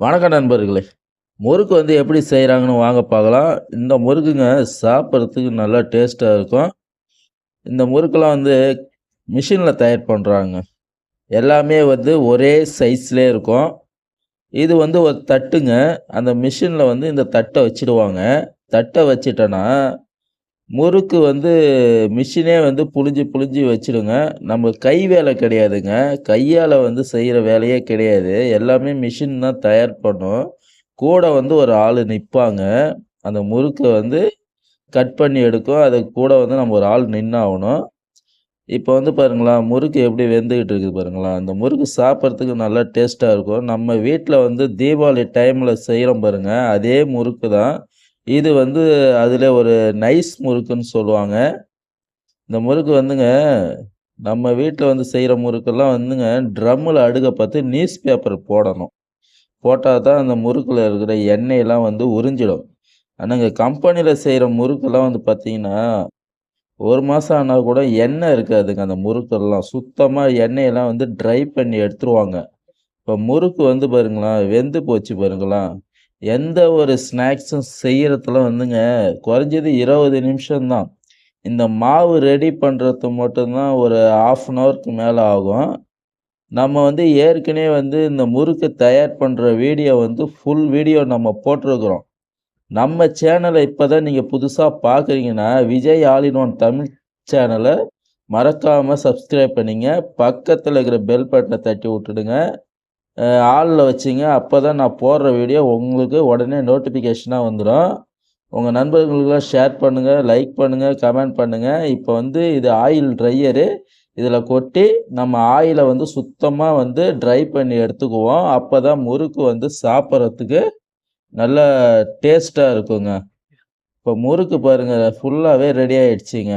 வணக்கம் நண்பர்களே. முறுக்கு வந்து எப்படி செய்கிறாங்கன்னு வாங்க பார்க்கலாம். இந்த முறுக்குங்க சாப்பிட்றதுக்கு நல்லா டேஸ்ட்டாக இருக்கும். இந்த முறுக்கெல்லாம் வந்து மிஷினில் தயார் பண்ணுறாங்க எல்லாமே வந்து ஒரே சைஸ்லேயே இருக்கும். இது வந்து ஒரு தட்டுங்க. அந்த மிஷினில் வந்து இந்த தட்டை வச்சிடுவாங்க. தட்டை வச்சிட்டோன்னா முறுக்கு வந்து மிஷினே வந்து புழிஞ்சு புழிஞ்சு வச்சுடுங்க நம்ம கை வேலை கிடையாதுங்க. கையால் வந்து செய்கிற வேலையே கிடையாது. எல்லாமே மிஷின் தான் தயார் பண்ணும். கூட வந்து ஒரு ஆள் நிற்பாங்க அந்த முறுக்கை வந்து கட் பண்ணி எடுக்கும். அது கூட வந்து நம்ம ஒரு ஆள் நின்னாகணும். இப்போ வந்து பாருங்களா முறுக்கு எப்படி வெந்துக்கிட்டு இருக்குது பாருங்களா அந்த முறுக்கு சாப்பிட்றதுக்கு நல்லா டேஸ்ட்டாக இருக்கும். நம்ம வீட்டில் வந்து தீபாவளி டைமில் செய்கிறோம் பாருங்கள் அதே முறுக்கு தான். இது வந்து அதில் ஒரு நைஸ் முறுக்குன்னு சொல்லுவாங்க. இந்த முறுக்கு வந்துங்க நம்ம வீட்டில் வந்து செய்கிற முறுக்கெல்லாம் வந்துங்க ட்ரம்மில் அடுக்க பார்த்து நியூஸ் பேப்பர் போடணும். போட்டால் தான் அந்த முறுக்கில் இருக்கிற எண்ணெயெல்லாம் வந்து உறிஞ்சிடும். ஆனால் இங்கே கம்பெனியில் செய்கிற முறுக்கெல்லாம் வந்து பார்த்தீங்கன்னா ஒரு மாதம் ஆனால் கூட எண்ணெய் இருக்காதுங்க அந்த முறுக்கெல்லாம். சுத்தமாக எண்ணெயெல்லாம் வந்து ட்ரை பண்ணி எடுத்துருவாங்க. இப்போ முறுக்கு வந்து பாருங்களா வெந்து போச்சு பாருங்களா எந்த ஒரு ஸ்நாக்ஸும் செய்கிறதுல வந்துங்க குறைஞ்சது இருபது நிமிஷம்தான். இந்த மாவு ரெடி பண்ணுறது மட்டும்தான் ஒரு ஆஃப் அன் ஹவருக்கு மேலே ஆகும். நம்ம வந்து ஏற்கனவே வந்து இந்த முறுக்கு தயார் பண்ணுற வீடியோ வந்து ஃபுல் வீடியோ நம்ம போட்டிருக்கிறோம். நம்ம சேனலை இப்போ தான் நீங்கள் புதுசாக பார்க்குறீங்கன்னா விஜய் ஆலினோன் தமிழ் சேனலை மறக்காமல் சப்ஸ்கிரைப் பண்ணிங்க. பக்கத்தில் இருக்கிற பெல் பட்டனை தட்டி விட்டுடுங்க. ஆளில் வச்சிங்க அப்போ தான் நான் போடுற வீடியோ உங்களுக்கு உடனே நோட்டிஃபிகேஷனாக வந்துடும் உங்கள் நண்பர்களுக்கெல்லாம் ஷேர் பண்ணுங்கள் லைக் பண்ணுங்கள் கமெண்ட் பண்ணுங்கள் இப்போ வந்து இது ஆயில் ட்ரையரு இதில் கொட்டி நம்ம ஆயிலை வந்து சுத்தமாக வந்து ட்ரை பண்ணி எடுத்துக்குவோம். அப்போ தான் முறுக்கு வந்து சாப்பிட்றதுக்கு நல்ல டேஸ்ட்டாக இருக்குங்க. இப்போ முறுக்கு பாருங்கள் ஃபுல்லாகவே ரெடி ஆகிடுச்சிங்க